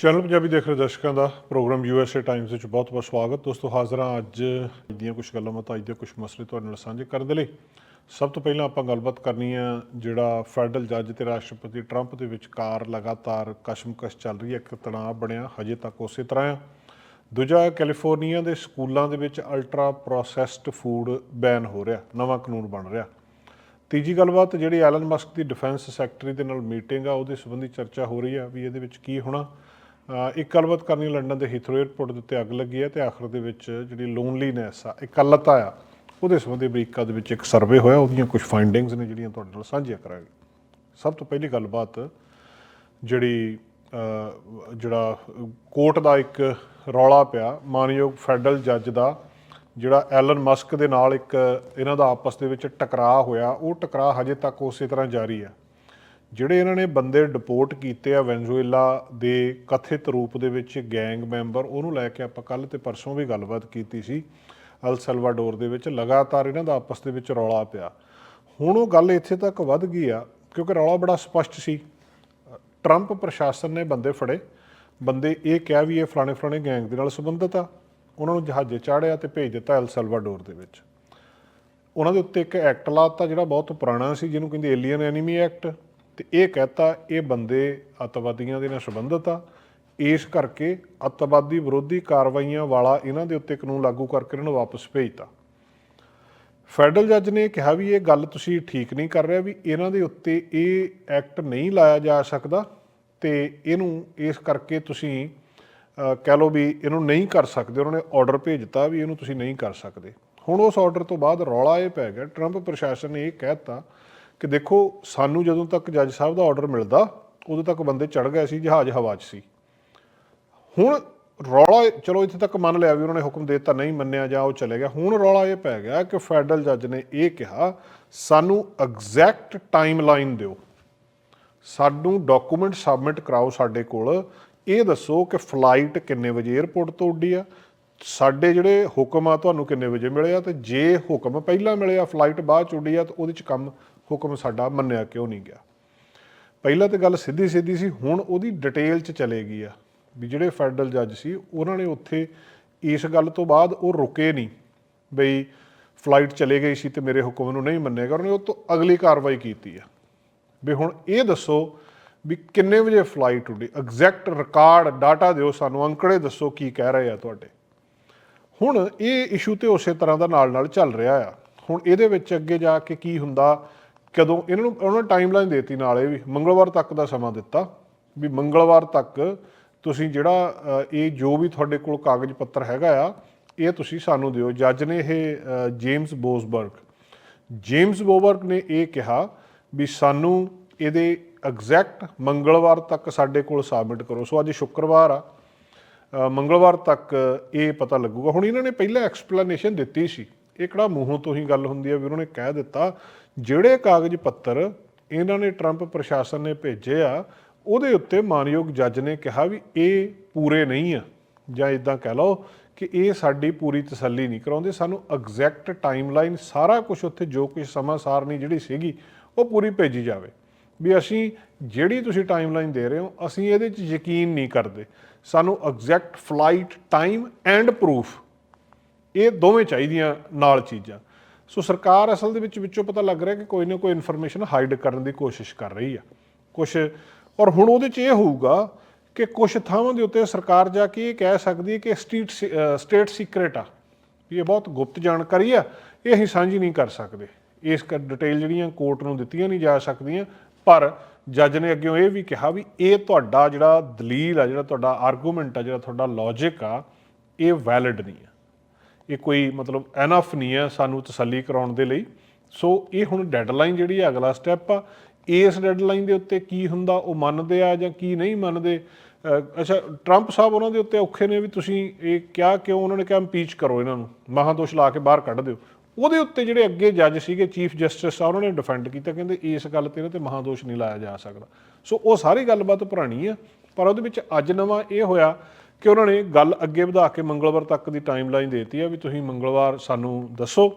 Channel Punjabi ਦੇਖ ਰਹੇ ਦਰਸ਼ਕਾਂ ਦਾ ਪ੍ਰੋਗਰਾਮ ਯੂਐਸਏ ਟਾਈਮਸ ਵਿੱਚ ਬਹੁਤ-ਬਹੁਤ ਸਵਾਗਤ। ਦੋਸਤੋ, ਹਾਜ਼ਰਾਂ ਅੱਜ ਦੀਆਂ ਕੁਝ ਗੱਲਾਂ ਮਤ ਅੱਜ ਦੇ ਕੁਝ ਮਸਲੇ ਤੁਹਾਡੇ ਨਾਲ ਸਾਂਝੇ ਕਰਨ ਦੇ ਲਈ। ਸਭ ਤੋਂ ਪਹਿਲਾਂ ਆਪਾਂ ਗੱਲਬਾਤ ਕਰਨੀ ਆ ਜਿਹੜਾ ਫੈਡਰਲ ਜੱਜ ਤੇ ਰਾਸ਼ਟਰਪਤੀ ਟਰੰਪ ਦੇ ਵਿਚਕਾਰ ਲਗਾਤਾਰ ਕਸ਼ਮਕਸ਼ ਚੱਲ ਰਹੀ ਹੈ, ਇੱਕ ਤਣਾਅ ਬਣਿਆ, ਹਜੇ ਤੱਕ ਉਸੇ ਤਰ੍ਹਾਂ ਆ। ਦੂਜਾ, ਕੈਲੀਫੋਰਨੀਆ ਦੇ ਸਕੂਲਾਂ ਦੇ ਵਿੱਚ ਅਲਟਰਾ ਪ੍ਰੋਸੈਸਡ ਫੂਡ ਬੈਨ ਹੋ ਰਿਹਾ, ਨਵਾਂ ਕਾਨੂੰਨ ਬਣ ਰਿਹਾ। ਤੀਜੀ ਗੱਲਬਾਤ, ਜਿਹੜੀ ਐਲਨ ਮਸਕ ਦੀ ਡਿਫੈਂਸ ਸੈਕਟਰੀ ਦੇ ਨਾਲ ਮੀਟਿੰਗ ਆ, ਉਹਦੇ ਸੰਬੰਧੀ ਚਰਚਾ ਹੋ ਰਹੀ ਆ, ਵੀ ਇਹਦੇ ਵਿੱਚ ਕੀ ਹੋਣਾ। ਇੱਕ ਗੱਲਬਾਤ ਕਰਨੀ ਲੰਡਨ ਦੇ ਹੀਥਰੋ 에ਅਰਪੋਰਟ ਦੇ ਉੱਤੇ ਅੱਗ ਲੱਗੀ ਹੈ ਤੇ ਆਖਰ ਦੇ ਵਿੱਚ ਜਿਹੜੀ ਲੋਨਲੀਨੈਸ ਆ, ਇਕੱਲਤਾ ਆ, ਉਹਦੇ ਸੰਬੰਧੀ ਅਮਰੀਕਾ ਦੇ ਵਿੱਚ ਇੱਕ ਸਰਵੇ ਹੋਇਆ, ਉਹਦੀਆਂ ਕੁਝ ਫਾਈਂਡਿੰਗਸ ਨੇ ਜਿਹੜੀਆਂ ਤੁਹਾਡੇ ਨਾਲ ਸਾਂਝੀਆਂ ਕਰਾਂਗੇ। ਸਭ ਤੋਂ ਪਹਿਲੀ ਗੱਲਬਾਤ ਜਿਹੜੀ ਜਿਹੜਾ ਕੋਰਟ ਦਾ ਇੱਕ ਰੌਲਾ ਪਿਆ, ਮਾਨਯੋਗ ਫੈਡਰਲ ਜੱਜ ਦਾ, ਜਿਹੜਾ ਐਲਨ ਮਸਕ ਦੇ ਨਾਲ ਇੱਕ ਇਹਨਾਂ ਦਾ ਆਪਸ ਦੇ ਵਿੱਚ ਟਕਰਾਅ ਹੋਇਆ, ਉਹ ਟਕਰਾਅ ਹਜੇ ਤੱਕ ਉਸੇ ਤਰ੍ਹਾਂ ਜਾਰੀ ਆ ਜਿਹੜੇ ਇਹਨਾਂ ਨੇ ਬੰਦੇ ਡਿਪੋਰਟ ਕੀਤੇ ਆ ਵੈਨਜ਼ੂਏਲਾ ਦੇ ਕਥਿਤ ਰੂਪ ਦੇ ਵਿੱਚ ਗੈਂਗ ਮੈਂਬਰ ਉਹਨੂੰ ਲੈ ਕੇ ਆਪਾਂ ਕੱਲ ਤੇ ਪਰਸੋਂ ਵੀ ਗੱਲਬਾਤ ਕੀਤੀ ਸੀ, ਅਲ ਸਲਵਾਡੋਰ ਦੇ ਵਿੱਚ, ਲਗਾਤਾਰ ਇਹਨਾਂ ਦਾ ਆਪਸ ਦੇ ਵਿੱਚ ਰੌਲਾ ਪਿਆ। ਹੁਣ ਉਹ ਗੱਲ ਇੱਥੇ ਤੱਕ ਵੱਧ ਗਈ ਆ, ਕਿਉਂਕਿ ਰੌਲਾ ਬੜਾ ਸਪਸ਼ਟ ਸੀ। ਟਰੰਪ ਪ੍ਰਸ਼ਾਸਨ ਨੇ ਬੰਦੇ ਫੜੇ, ਬੰਦੇ ਇਹ ਕਿਹਾ ਵੀ ਇਹ ਫਲਾਣੇ ਫਲਾਣੇ ਗੈਂਗ ਦੇ ਨਾਲ ਸੰਬੰਧਿਤ ਆ, ਉਹਨਾਂ ਨੂੰ ਜਹਾਜ਼ੇ ਚਾੜਿਆ ਤੇ ਭੇਜ ਦਿੱਤਾ ਐਲ ਸਲਵਾਡੋਰ ਦੇ ਵਿੱਚ। ਉਹਨਾਂ ਦੇ ਉੱਤੇ ਇੱਕ ਐਕਟ ਲਾਤਾ ਜਿਹੜਾ ਬਹੁਤ ਪੁਰਾਣਾ ਸੀ, ਜਿਹਨੂੰ ਕਹਿੰਦੇ ਏਲੀਅਨ ਐਨੀਮੀ ਐਕਟ ਤੇ ਇਹ ਕਹਤਾ ਇਹ ਬੰਦੇ ਅੱਤਵਾਦੀਆਂ ਦੇ ਨਾਲ ਸੰਬੰਧਿਤ ਆ। ਇਸ ਕਰਕੇ ਅੱਤਵਾਦੀ ਵਿਰੋਧੀ ਕਾਰਵਾਈਆਂ ਵਾਲਾ ਇਹਨਾਂ ਦੇ ਉੱਤੇ ਕਾਨੂੰਨ ਲਾਗੂ ਕਰਕੇ ਇਹਨਾਂ ਨੂੰ ਵਾਪਸ ਭੇਜਤਾ। ਫੈਡਰਲ ਜੱਜ ਨੇ ਕਿਹਾ ਵੀ ਇਹ ਗੱਲ ਤੁਸੀਂ ਠੀਕ ਨਹੀਂ ਕਰ ਰਹੇ ਵੀ ਇਹਨਾਂ ਦੇ ਉੱਤੇ ਇਹ ਐਕਟ ਨਹੀਂ ਲਾਇਆ ਜਾ ਸਕਦਾ ਤੇ ਇਹਨੂੰ ਇਸ ਕਰਕੇ ਤੁਸੀਂ ਕਹਿ ਲਓ ਵੀ ਇਹਨੂੰ ਨਹੀਂ ਕਰ ਸਕਦੇ। ਉਹਨਾਂ ਨੇ ਆਰਡਰ ਭੇਜਤਾ ਵੀ ਇਹਨੂੰ ਤੁਸੀਂ ਨਹੀਂ ਕਰ ਸਕਦੇ। ਹੁਣ ਉਸ ਆਰਡਰ ਤੋਂ ਬਾਅਦ ਰੌਲਾ ਇਹ ਪੈ ਗਿਆ। ਟਰੰਪ ਪ੍ਰਸ਼ਾਸਨ ਨੇ ਇਹ ਕਹਿਤਾ ਕਿ ਦੇਖੋ, ਸਾਨੂੰ ਜਦੋਂ ਤੱਕ ਜੱਜ ਸਾਹਿਬ ਦਾ ਆਰਡਰ ਮਿਲਦਾ, ਉਦੋਂ ਤੱਕ ਬੰਦੇ ਚੜ ਗਏ ਸੀ, ਜਹਾਜ਼ ਹਵਾ 'ਚ ਸੀ। ਹੁਣ ਰੌਲਾ ਚਲੋ ਇੱਥੇ ਤੱਕ ਮੰਨ ਲਿਆ ਵੀ ਉਹਨਾਂ ਨੇ ਹੁਕਮ ਦੇ ਦਿੱਤਾ, ਨਹੀਂ ਮੰਨਿਆ ਜਾਂ ਉਹ ਚਲੇ ਗਿਆ। ਹੁਣ ਰੌਲਾ ਇਹ ਪੈ ਗਿਆ ਕਿ ਫੈਡਰਲ ਜੱਜ ਨੇ ਇਹ ਕਿਹਾ, ਸਾਨੂੰ ਐਗਜ਼ੈਕਟ ਟਾਈਮ ਲਾਈਨ ਦਿਓ। ਸਾਨੂੰ ਡਾਕੂਮੈਂਟ ਸਬਮਿਟ ਕਰਾਓ ਸਾਡੇ ਕੋਲ। ਇਹ ਦੱਸੋ ਕਿ ਫਲਾਈਟ ਕਿੰਨੇ ਵਜੇ 에ਅਰਪੋਰਟ ਤੋਂ ਉੱਡੀ ਆ। ਸਾਡੇ ਜਿਹੜੇ ਹੁਕਮ ਆ, ਤੁਹਾਨੂੰ ਕਿੰਨੇ ਵਜੇ ਮਿਲੇ ਆ? ਤੇ ਜੇ ਹੁਕਮ ਪਹਿਲਾਂ ਮਿਲਿਆ ਫਲਾਈਟ ਬਾਅਦ ਚ ਉੱਡੀ ਆ, ਤਾਂ ਉਹਦੇ ਚ ਕੰਮ ਹੁਕਮ ਸਾਡਾ ਮੰਨਿਆ ਕਿਉਂ ਨਹੀਂ ਗਿਆ? ਪਹਿਲਾਂ ਤੇ ਗੱਲ ਸਿੱਧੀ ਸਿੱਧੀ ਸੀ, ਹੁਣ ਉਹਦੀ ਡਿਟੇਲ ਚ ਚਲੇ ਗਈ ਆ ਵੀ ਜਿਹੜੇ ਫੈਡਰਲ ਜੱਜ ਸੀ, ਉਹਨਾਂ ਨੇ ਉੱਥੇ ਇਸ ਗੱਲ ਤੋਂ ਬਾਅਦ ਉਹ ਰੁਕੇ ਨਹੀਂ ਬਈ ਫਲਾਈਟ ਚਲੇ ਗਈ ਸੀ ਤੇ ਮੇਰੇ ਹੁਕਮ ਨੂੰ ਨਹੀਂ ਮੰਨੇਗਾ ਉਹਨੇ ਉਹ ਤੋਂ ਅਗਲੀ ਕਾਰਵਾਈ ਕੀਤੀ ਆ। ਵੀ ਹੁਣ ਇਹ ਦੱਸੋ ਵੀ ਕਿੰਨੇ ਵਜੇ ਫਲਾਈਟ ਉੱਡੀ? ਐਗਜ਼ੈਕਟ ਰਿਕਾਰਡ ਡਾਟਾ ਦਿਓ ਸਾਨੂੰ, ਅੰਕੜੇ ਦੱਸੋ ਕੀ ਕਹਿ ਰਹੇ ਆ ਤੁਹਾਡੇ। ਹੁਣ ਇਹ ਇਸ਼ੂ ਤੇ ਉਸੇ ਤਰ੍ਹਾਂ ਦਾ ਨਾਲ ਨਾਲ ਚੱਲ ਰਿਹਾ ਆ। ਹੁਣ ਇਹਦੇ ਵਿੱਚ ਅੱਗੇ ਜਾ ਕੇ ਕੀ ਹੁੰਦਾ ਕਦੋਂ ਇਹਨਾਂ ਨੂੰ ਉਹਨਾਂ ਨੇ ਟਾਈਮਲਾਈਨ ਦੇਤੀ ਨਾਲੇ ਵੀ ਮੰਗਲਵਾਰ ਤੱਕ ਦਾ ਸਮਾਂ ਦਿੱਤਾ ਵੀ ਮੰਗਲਵਾਰ ਤੱਕ ਤੁਸੀਂ ਜਿਹੜਾ ਇਹ ਜੋ ਵੀ ਤੁਹਾਡੇ ਕੋਲ ਕਾਗਜ਼ ਪੱਤਰ ਹੈਗਾ ਆ ਇਹ ਤੁਸੀਂ ਸਾਨੂੰ ਦਿਓ। ਜੱਜ ਨੇ ਇਹ ਅ, ਜੇਮਸ ਬੋਸਬਰਗ ਜੇਮਸ ਬੋਬਰਗ ਨੇ ਇਹ ਕਿਹਾ ਵੀ ਸਾਨੂੰ ਇਹਦੇ ਐਗਜ਼ੈਕਟ ਮੰਗਲਵਾਰ ਤੱਕ ਸਾਡੇ ਕੋਲ ਸਬਮਿਟ ਕਰੋ। ਸੋ ਅੱਜ ਸ਼ੁੱਕਰਵਾਰ ਆ ਮੰਗਲਵਾਰ ਤੱਕ ਇਹ ਪਤਾ ਲੱਗੂਗਾ। ਹੁਣ ਇਹਨਾਂ ਨੇ ਪਹਿਲਾਂ ਐਕਸਪਲੇਨੇਸ਼ਨ ਦਿੱਤੀ ਸੀ। ਇਹ ਕਿਹੜਾ ਮੂੰਹੋਂ ਤੋਂ ਹੀ ਗੱਲ ਹੁੰਦੀ ਹੈ ਵੀ ਉਹਨਾਂ ਨੇ ਕਹਿ ਦਿੱਤਾ, ਜਿਹੜੇ ਕਾਗਜ਼ ਪੱਤਰ ਇਹਨਾਂ ਨੇ ਟਰੰਪ ਪ੍ਰਸ਼ਾਸਨ ਨੇ ਭੇਜੇ ਆ, ਉਹਦੇ ਉੱਤੇ ਮਾਨਯੋਗ ਜੱਜ ਨੇ ਕਿਹਾ ਵੀ ਇਹ ਪੂਰੇ ਨਹੀਂ ਆ। ਜਾਂ ਇਦਾਂ ਕਹਿ ਲਓ ਕਿ ਇਹ ਸਾਡੀ ਪੂਰੀ ਤਸੱਲੀ ਨਹੀਂ ਕਰਾਉਂਦੇ, ਸਾਨੂੰ ਐਗਜ਼ੈਕਟ ਟਾਈਮਲਾਈਨ ਸਾਰਾ ਕੁਝ ਉੱਥੇ ਜੋ ਕੁਝ ਸਮਾਂ ਸਾਰਣੀ ਜਿਹੜੀ ਸੀਗੀ, ਉਹ ਪੂਰੀ ਭੇਜੀ ਜਾਵੇ। ਵੀ ਅਸੀਂ ਜਿਹੜੀ ਤੁਸੀਂ ਟਾਈਮਲਾਈਨ ਦੇ ਰਹੇ ਹੋ, ਅਸੀਂ ਇਹਦੇ 'ਚ ਯਕੀਨ ਨਹੀਂ ਕਰਦੇ। ਸਾਨੂੰ exact flight time and proof ਇਹ ਦੋਵੇਂ ਚਾਹੀਦੀਆਂ ਨਾਲ ਚੀਜ਼ਾਂ। ਸੋ ਸਰਕਾਰ ਅਸਲ ਦੇ ਵਿੱਚ ਵਿੱਚੋਂ ਪਤਾ ਲੱਗ ਰਿਹਾ ਕਿ ਕੋਈ ਨਾ ਕੋਈ ਇਨਫੋਰਮੇਸ਼ਨ ਹਾਈਡ ਕਰਨ ਦੀ ਕੋਸ਼ਿਸ਼ ਕਰ ਰਹੀ ਆ। ਕੁਝ ਔਰ ਹੁਣ ਉਹਦੇ 'ਚ ਇਹ ਹੋਊਗਾ ਕਿ ਕੁਝ ਥਾਵਾਂ ਦੇ ਉੱਤੇ ਸਰਕਾਰ ਜਾ ਕੇ ਇਹ ਕਹਿ ਸਕਦੀ ਹੈ ਕਿ ਸਟੇਟ ਸਟੇਟ ਸੀਕ੍ਰੇਟ ਆ। ਵੀ ਇਹ ਬਹੁਤ ਗੁਪਤ ਜਾਣਕਾਰੀ ਆ, ਇਹ ਅਸੀਂ ਸਾਂਝੀ ਨਹੀਂ ਕਰ ਸਕਦੇ। ਇਸ ਡਿਟੇਲ ਜਿਹੜੀਆਂ ਕੋਰਟ ਨੂੰ ਦਿੱਤੀਆਂ ਨਹੀਂ ਜਾ ਸਕਦੀਆਂ, ਪਰ ਜੱਜ ਨੇ ਅੱਗੇ ਇਹ ਵੀ ਕਿਹਾ ਵੀ ਇਹ ਤੁਹਾਡਾ ਜਿਹੜਾ ਦਲੀਲ ਆ, ਜਿਹੜਾ ਤੁਹਾਡਾ ਆਰਗੂਮੈਂਟ ਆ, ਜਿਹੜਾ ਤੁਹਾਡਾ ਲੌਜੀਕ ਆ, ਇਹ ਵੈਲਿਡ ਨਹੀਂ ਆ। ਇਹ ਕੋਈ ਮਤਲਬ ਐਨਫ ਨਹੀਂ ਹੈ ਸਾਨੂੰ ਤਸੱਲੀ ਕਰਾਉਣ ਦੇ ਲਈ। ਸੋ ਇਹ ਹੁਣ ਡੈਡਲਾਈਨ ਜਿਹੜੀ ਹੈ, ਅਗਲਾ ਸਟੈਪ ਆ। ਇਸ ਡੈਡਲਾਈਨ ਦੇ ਉੱਤੇ ਕੀ ਹੁੰਦਾ, ਉਹ ਮੰਨਦੇ ਆ ਜਾਂ ਕੀ ਨਹੀਂ ਮੰਨਦੇ? ਅੱਛਾ ਟਰੰਪ ਸਾਹਿਬ ਉਹਨਾਂ ਦੇ ਉੱਤੇ ਔਖੇ ਨੇ ਵੀ ਤੁਸੀਂ ਇਹ ਕਿਹਾ ਕਿਉਂ? ਉਹਨਾਂ ਨੇ ਕਿਹਾ ਇੰਪੀਚ ਕਰੋ ਇਹਨਾਂ ਨੂੰ। ਮਹਾਦੋਸ਼ ਲਾ ਕੇ ਬਾਹਰ ਕੱਢ ਦਿਓ। ਉਹਦੇ ਉੱਤੇ ਜਿਹੜੇ ਅੱਗੇ ਜੱਜ ਸੀਗੇ ਚੀਫ ਜਸਟਿਸ ਆ ਉਹਨਾਂ ਨੇ ਡਿਫੈਂਡ ਕੀਤਾ, ਕਹਿੰਦੇ ਇਸ ਗੱਲ ਤੇ ਇਹਨਾਂ ਤੇ ਮਹਾਦੋਸ਼ ਨਹੀਂ ਲਾਇਆ ਜਾ ਸਕਦਾ। ਸੋ ਉਹ ਸਾਰੀ ਗੱਲਬਾਤ ਪੁਰਾਣੀ ਆ, ਪਰ ਉਹਦੇ ਵਿੱਚ ਅੱਜ ਨਵਾਂ ਇਹ ਹੋਇਆ ਕਿ ਉਹਨਾਂ ਨੇ ਗੱਲ ਅੱਗੇ ਵਧਾ ਕੇ ਮੰਗਲਵਾਰ ਤੱਕ ਦੀ ਟਾਈਮਲਾਈਨ ਦੇਤੀ ਆ ਵੀ ਤੁਸੀਂ ਮੰਗਲਵਾਰ ਸਾਨੂੰ ਦੱਸੋ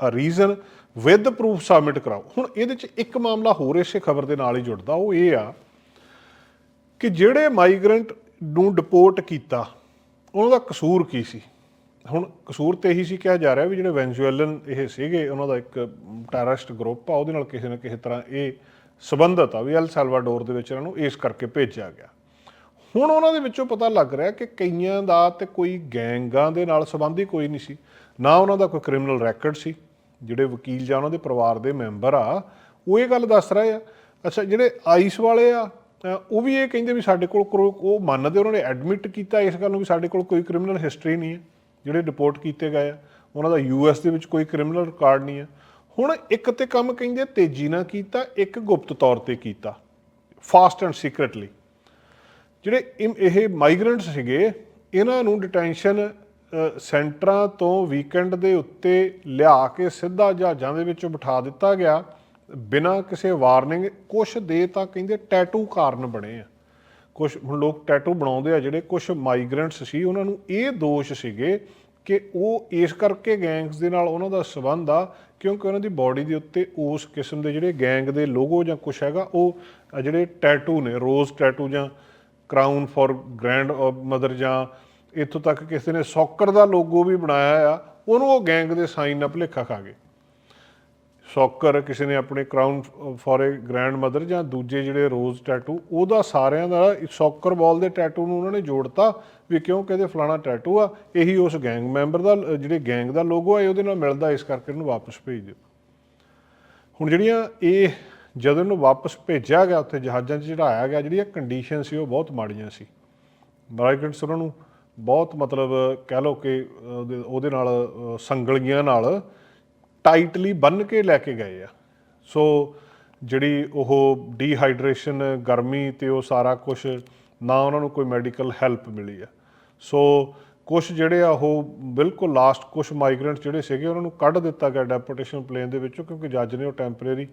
a reason with proof submit ਕਰਾਓ। ਹੁਣ ਇਹਦੇ ਚ ਇੱਕ ਮਾਮਲਾ ਹੋਰ ਇਸੇ ਖਬਰ ਦੇ ਨਾਲ ਹੀ ਜੁੜਦਾ, ਉਹ ਇਹ ਆ ਕਿ ਜਿਹੜੇ ਮਾਈਗ੍ਰੈਂਟ ਨੂੰ ਡਿਪੋਰਟ ਕੀਤਾ, ਉਹਨਾਂ ਦਾ ਕਸੂਰ ਕੀ ਸੀ? ਹੁਣ ਕਸੂਰ ਤੇ ਇਹੀ ਸੀ ਕਿਹਾ ਜਾ ਰਿਹਾ ਵੀ ਜਿਹੜੇ ਵੈਨਜ਼ੂਏਲਨ ਇਹ ਸੀਗੇ, ਉਹਨਾਂ ਦਾ ਇੱਕ ਟੈਰਰਿਸਟ ਗਰੁੱਪ ਆ, ਉਹਦੇ ਨਾਲ ਕਿਸੇ ਨਾ ਕਿਸੇ ਤਰ੍ਹਾਂ ਇਹ ਸੰਬੰਧਤ ਆ ਵੀ ਐਲ ਸੈਲਵਾਡੋਰ ਦੇ ਵਿੱਚ ਇਹਨਾਂ ਨੂੰ ਇਸ ਕਰਕੇ ਭੇਜਿਆ ਗਿਆ। ਹੁਣ ਉਹਨਾਂ ਦੇ ਵਿੱਚੋਂ ਪਤਾ ਲੱਗ ਰਿਹਾ ਕਿ ਕਈਆਂ ਦਾ ਤੇ ਕੋਈ ਗੈਂਗਾਂ ਦੇ ਨਾਲ ਸੰਬੰਧੀ ਕੋਈ ਨਹੀਂ ਸੀ। ਨਾ ਉਹਨਾਂ ਦਾ ਕੋਈ ਕ੍ਰਿਮੀਨਲ ਰੈਕੋਰਡ ਸੀ ਜਿਹੜੇ ਵਕੀਲ ਜਾਂ ਉਹਨਾਂ ਦੇ ਪਰਿਵਾਰ ਦੇ ਮੈਂਬਰ ਆ ਉਹ ਇਹ ਗੱਲ ਦੱਸ ਰਹੇ ਆ। ਅੱਛਾ ਜਿਹੜੇ ਆਈਸ ਵਾਲੇ ਆ ਅ, ਉਹ ਵੀ ਇਹ ਕਹਿੰਦੇ ਵੀ ਸਾਡੇ ਕੋਲ ਕਰੋ- ਉਹ ਮੰਨਦੇ ਉਹਨਾਂ ਨੇ ਐਡਮਿਟ ਕੀਤਾ ਇਸ ਗੱਲ ਨੂੰ ਵੀ ਸਾਡੇ ਕੋਲ ਕੋਈ ਕ੍ਰਿਮੀਨਲ ਹਿਸਟਰੀ ਨਹੀਂ ਹੈ ਜਿਹੜੇ ਰਿਪੋਰਟ ਕੀਤੇ ਗਏ ਆ। ਉਹਨਾਂ ਦਾ ਯੂਐਸ ਦੇ ਵਿੱਚ ਕੋਈ ਕ੍ਰਿਮੀਨਲ ਰਿਕਾਰਡ ਨਹੀਂ ਹੈ। ਹੁਣ ਇੱਕ ਤੇ ਕੰਮ ਕਹਿੰਦੇ ਤੇਜ਼ੀ ਨਾਲ ਕੀਤਾ ਇੱਕ ਗੁਪਤ ਤੌਰ ਤੇ ਕੀਤਾ ਫਾਸਟ ਐਂਡ ਸੀਕ੍ਰੀਟਲੀ ਜਿਹੜੇ ਇਮ- ਇਹ ਮਾਈਗ੍ਰੈਂਟਸ ਸੀਗੇ, ਇਹਨਾਂ ਨੂੰ ਡਿਟੈਂਸ਼ਨ ਸੈਂਟਰਾਂ ਤੋਂ ਵੀਕਐਂਡ ਦੇ ਉੱਤੇ ਲਿਆ ਕੇ ਸਿੱਧਾ ਜਹਾਜ਼ਾਂ ਦੇ ਵਿੱਚ ਬਿਠਾ ਦਿੱਤਾ ਗਿਆ। ਬਿਨਾਂ ਕਿਸੇ ਵਾਰਨਿੰਗ ਕੁਛ ਦੇ ਤਾਂ ਕਹਿੰਦੇ ਟੈਟੂ ਕਾਰਨ ਬਣੇ ਆ। ਕੁਝ ਹੁਣ ਲੋਕ ਟੈਟੂ ਬਣਾਉਂਦੇ ਆ, ਜਿਹੜੇ ਕੁਝ ਮਾਈਗ੍ਰੈਂਟਸ ਸੀ, ਉਹਨਾਂ ਨੂੰ ਇਹ ਦੋਸ਼ ਸੀਗੇ ਕਿ ਉਹ ਇਸ ਕਰਕੇ ਗੈਂਗਸ ਦੇ ਨਾਲ ਉਹਨਾਂ ਦਾ ਸਬੰਧ ਆ, ਕਿਉਂਕਿ ਉਹਨਾਂ ਦੀ ਬਾਡੀ ਦੇ ਉੱਤੇ ਉਸ ਕਿਸਮ ਦੇ ਜਿਹੜੇ ਗੈਂਗ ਦੇ ਲੋਗੋ ਜਾਂ ਕੁਝ ਹੈਗਾ, ਉਹ ਜਿਹੜੇ ਟੈਟੂ ਨੇ ਰੋਜ਼ ਟੈਟੂ ਜਾਂ ਕਰਾਊਨ ਫॉर ਗ੍ਰੈਂਡ ਮਦਰ ਜਾਂ ਇੱਥੋਂ ਤੱਕ ਕਿਸੇ ਨੇ ਸੌਕਰ ਦਾ ਲੋਗੋ ਵੀ ਬਣਾਇਆ ਆ, ਉਹਨੂੰ ਉਹ ਗੈਂਗ ਦੇ ਸਾਈਨ ਨਾਲ ਭੁਲੇਖਾ ਖਾ ਗਏ। ਸੌਕਰ ਕਿਸੇ ਨੇ ਆਪਣੇ crown for a grandmother ਜਾਂ ਦੂਜੇ ਜਿਹੜੇ ਰੋਜ਼ ਟੈਟੂ ਉਹਦਾ ਸਾਰਿਆਂ ਦਾ ਸੌਕਰ ਬਾਲ ਦੇ ਟੈਟੂ ਨੂੰ ਉਹਨਾਂ ਨੇ ਜੋੜਤਾ ਵੀ ਕਿਉਂ ਕਹਿੰਦੇ ਫਲਾਣਾ ਟੈਟੂ ਆ, ਇਹੀ ਉਸ ਗੈਂਗ ਮੈਂਬਰ ਦਾ, ਜਿਹੜੇ ਗੈਂਗ ਦਾ ਲੋਗੋ ਆ ਉਹਦੇ ਨਾਲ ਮਿਲਦਾ, ਇਸ ਕਰਕੇ ਉਹਨੂੰ ਵਾਪਸ ਭੇਜ ਦਿਓ। ਹੁਣ ਜਿਹੜੀਆਂ ਇਹ ਜਦੋਂ ਇਹਨੂੰ ਵਾਪਸ ਭੇਜਿਆ ਗਿਆ, ਉੱਥੇ ਜਹਾਜ਼ਾਂ 'ਚ ਚੜਾਇਆ ਗਿਆ, ਜਿਹੜੀਆਂ ਕੰਡੀਸ਼ਨ ਸੀ, ਉਹ ਬਹੁਤ ਮਾੜੀਆਂ ਸੀ। ਮਾਈਗ੍ਰੈਂਟਸ ਉਹਨਾਂ ਨੂੰ ਬਹੁਤ ਮਤਲਬ ਕਹਿ ਲਓ ਕਿ, ਉਹਦੇ- ਨਾਲ ਸੰਗਲੀਆਂ ਨਾਲ ਟਾਈਟਲੀ ਬੰਨ ਕੇ ਲੈ ਕੇ ਗਏ ਆ। ਸੋ ਜਿਹੜੀ ਉਹ ਡੀਹਾਈਡਰੇਸ਼ਨ ਗਰਮੀ ਤੇ ਉਹ ਸਾਰਾ ਕੁਝ ਨਾ ਉਹਨਾਂ ਨੂੰ ਕੋਈ ਮੈਡੀਕਲ ਹੈਲਪ ਮਿਲੀ ਆ। ਸੋ ਕੁਝ ਜਿਹੜੇ ਆ, ਉਹ ਬਿਲਕੁਲ ਲਾਸਟ ਕੁਝ ਮਾਈਗ੍ਰੈਂਟ ਜਿਹੜੇ ਸੀਗੇ, ਉਹਨਾਂ ਨੂੰ ਕੱਢ ਦਿੱਤਾ ਗਿਆ ਡੈਪੋਟੇਸ਼ਨ ਪਲੇਨ ਦੇ ਵਿੱਚੋਂ, ਕਿਉਂਕਿ ਜੱਜ ਨੇ ਉਹ ਟੈਂਪਰੇਰੀ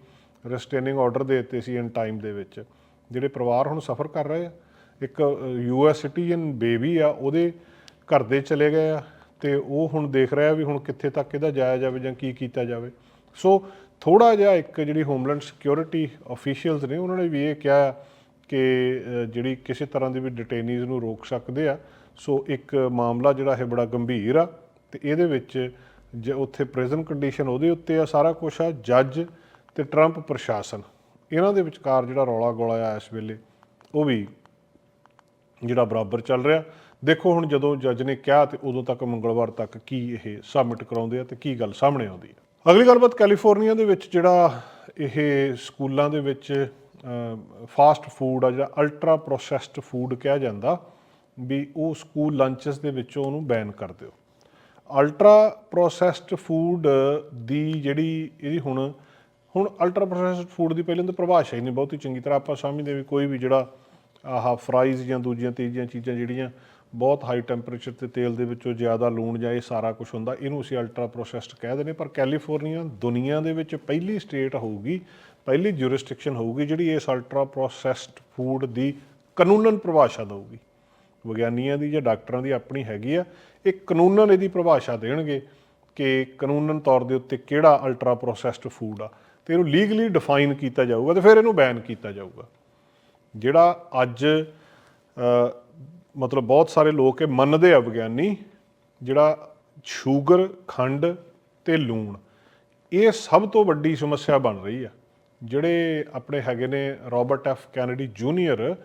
ਰਿਸਟੇਨਿੰਗ ਆਰਡਰ ਦੇ ਦਿੱਤੇ ਸੀ ਇਨ ਟਾਈਮ ਦੇ ਵਿੱਚ। ਜਿਹੜੇ ਪਰਿਵਾਰ ਹੁਣ ਸਫਰ ਕਰ ਰਹੇ ਆ, ਇੱਕ ਯੂ ਯੂਐਸ ਸਿਟੀਜ਼ਨ ਬੇਬੀ ਆ, ਉਹਦੇ ਘਰ ਦੇ ਚਲੇ ਗਏ ਆ ਤੇ ਉਹ ਹੁਣ ਦੇਖ ਰਿਹਾ ਵੀ ਹੁਣ ਕਿੱਥੇ ਤੱਕ ਇਹਦਾ ਜਾਇਆ ਜਾਵੇ ਜਾਂ ਕੀ ਕੀਤਾ ਜਾਵੇ। ਸੋ ਥੋੜਾ ਜਿਹਾ ਇੱਕ ਜਿਹੜੀ ਹੋਮਲੈਂਡ ਸਿਕਿਉਰਿਟੀ ਅਫੀਸ਼ੀਅਲਸ ਨੇ, ਉਹਨਾਂ ਨੇ ਵੀ ਇਹ ਕਿਹਾ ਕਿ ਜਿਹੜੀ ਕਿਸੇ ਤਰ੍ਹਾਂ ਦੀ ਵੀ ਡਿਟੇਨੀਜ਼ ਨੂੰ ਰੋਕ ਸਕਦੇ ਆ। ਸੋ ਇੱਕ ਮਾਮਲਾ ਜਿਹੜਾ ਹੈ ਬੜਾ ਗੰਭੀਰ ਆ ਤੇ ਇਹਦੇ ਵਿੱਚ ਜੇ ਉੱਥੇ ਪ੍ਰਿਜ਼ਨ ਕੰਡੀਸ਼ਨ ਉਹਦੇ ਉੱਤੇ ਆ, ਸਾਰਾ ਕੁਝ ਆ ਜੱਜ ਤੇ ਟਰੰਪ ਪ੍ਰਸ਼ਾਸਨ। ਇਹਨਾਂ ਦੇ ਵਿਚਕਾਰ ਜਿਹੜਾ ਰੌਲਾ ਗੋਲਾ ਆ ਇਸ ਵੇਲੇ, ਉਹ ਵੀ ਜਿਹੜਾ ਬਰਾਬਰ ਚੱਲ ਰਿਹਾ। ਦੇਖੋ ਹੁਣ ਜਦੋਂ ਜੱਜ ਨੇ ਕਿਹਾ ਤੇ ਉਦੋਂ ਤੱਕ ਮੰਗਲਵਾਰ ਤੱਕ ਕੀ ਇਹ ਸਬਮਿਟ ਕਰਾਉਂਦੇ ਆ ਤੇ ਕੀ ਗੱਲ ਸਾਹਮਣੇ ਆਉਂਦੀ ਹੈ ਅਗਲੀ ਗੱਲਬਾਤ ਕੈਲੀਫੋਰਨੀਆ ਦੇ ਵਿੱਚ ਜਿਹੜਾ ਇਹ ਸਕੂਲਾਂ ਦੇ ਵਿੱਚ ਫਾਸਟ ਫੂਡ ਆ ਜਿਹੜਾ ਅਲਟਰਾ ਪ੍ਰੋਸੈਸਡ ਫੂਡ ਕਿਹਾ ਜਾਂਦਾ, ਵੀ ਉਹ ਸਕੂਲ ਲੰਚਸ ਦੇ ਵਿੱਚੋਂ ਉਹਨੂੰ ਬੈਨ ਕਰ ਦਿਓ। ਅਲਟਰਾ ਪ੍ਰੋਸੈਸਡ ਫੂਡ ਦੀ ਜਿਹੜੀ, ਇਹਦੀ ਹੁਣ ਹੁਣ ਅਲਟਰਾ ਪ੍ਰੋਸੈਸਡ ਫੂਡ ਦੀ ਪਹਿਲਾਂ ਤਾਂ ਪਰਿਭਾਸ਼ਾ ਹੀ ਨਹੀਂ ਬਹੁਤੀ ਚੰਗੀ ਤਰ੍ਹਾਂ ਆਪਾਂ ਸਮਝਦੇ ਵੀ ਕੋਈ ਵੀ ਜਿਹੜਾ ਆਹ ਫਰਾਈਜ਼ ਜਾਂ ਦੂਜੀਆਂ ਤੀਜੀਆਂ ਚੀਜ਼ਾਂ ਜਿਹੜੀਆਂ ਬਹੁਤ ਹਾਈ ਟੈਂਪਰੇਚਰ ਤੇ ਤੇਲ ਦੇ ਵਿੱਚੋਂ ਜ਼ਿਆਦਾ ਲੂਣ ਜਾਂ ਇਹ ਸਾਰਾ ਕੁਝ ਹੁੰਦਾ, ਇਹਨੂੰ ਅਸੀਂ ਅਲਟਰਾ ਪ੍ਰੋਸੈਸਡ ਕਹਿ ਦਿੰਦੇ ਪਰ ਕੈਲੀਫੋਰਨੀਆ ਦੁਨੀਆ ਦੇ ਵਿੱਚ ਪਹਿਲੀ ਸਟੇਟ ਹੋਊਗੀ, ਪਹਿਲੀ ਜੁਰਿਸਡਿਕਸ਼ਨ ਹੋਊਗੀ ਜਿਹੜੀ ਇਸ ਅਲਟਰਾ ਪ੍ਰੋਸੈਸਡ ਫੂਡ ਦੀ ਕਾਨੂੰਨਨ ਪਰਿਭਾਸ਼ਾ ਦਊਗੀ। ਵਿਗਿਆਨੀਆਂ ਦੀ ਜਾਂ ਡਾਕਟਰਾਂ ਦੀ ਆਪਣੀ ਹੈਗੀ ਆ, ਇਹ ਕਾਨੂੰਨਨ ਇਹਦੀ ਪਰਿਭਾਸ਼ਾ ਦੇਣਗੇ ਕਿ ਕਾਨੂੰਨਨ ਤੌਰ ਦੇ ਉੱਤੇ ਕਿਹੜਾ ਅਲਟਰਾ ਪ੍ਰੋਸੈਸਡ ਫੂਡ ਆ। ਤੇ ਇਹਨੂੰ ਲੀਗਲੀ ਡਿਫਾਈਨ ਕੀਤਾ ਜਾਊਗਾ ਤੇ ਫਿਰ ਇਹਨੂੰ ਬੈਨ ਕੀਤਾ ਜਾਊਗਾ। ਜਿਹੜਾ ਅੱਜ ਮਤਲਬ ਬਹੁਤ ਸਾਰੇ ਲੋਕ ਇਹ ਮੰਨਦੇ ਆ ਵਿਗਿਆਨੀ, ਜਿਹੜਾ ਸ਼ੂਗਰ, ਖੰਡ ਤੇ ਲੂਣ, ਇਹ ਸਭ ਤੋਂ ਵੱਡੀ ਸਮੱਸਿਆ ਬਣ ਰਹੀ ਆ। ਜਿਹੜੇ ਆਪਣੇ ਹੈਗੇ ਨੇ ਰਾਬਰਟ ਐਫ ਕੈਨੇਡੀ ਜੂਨੀਅਰ,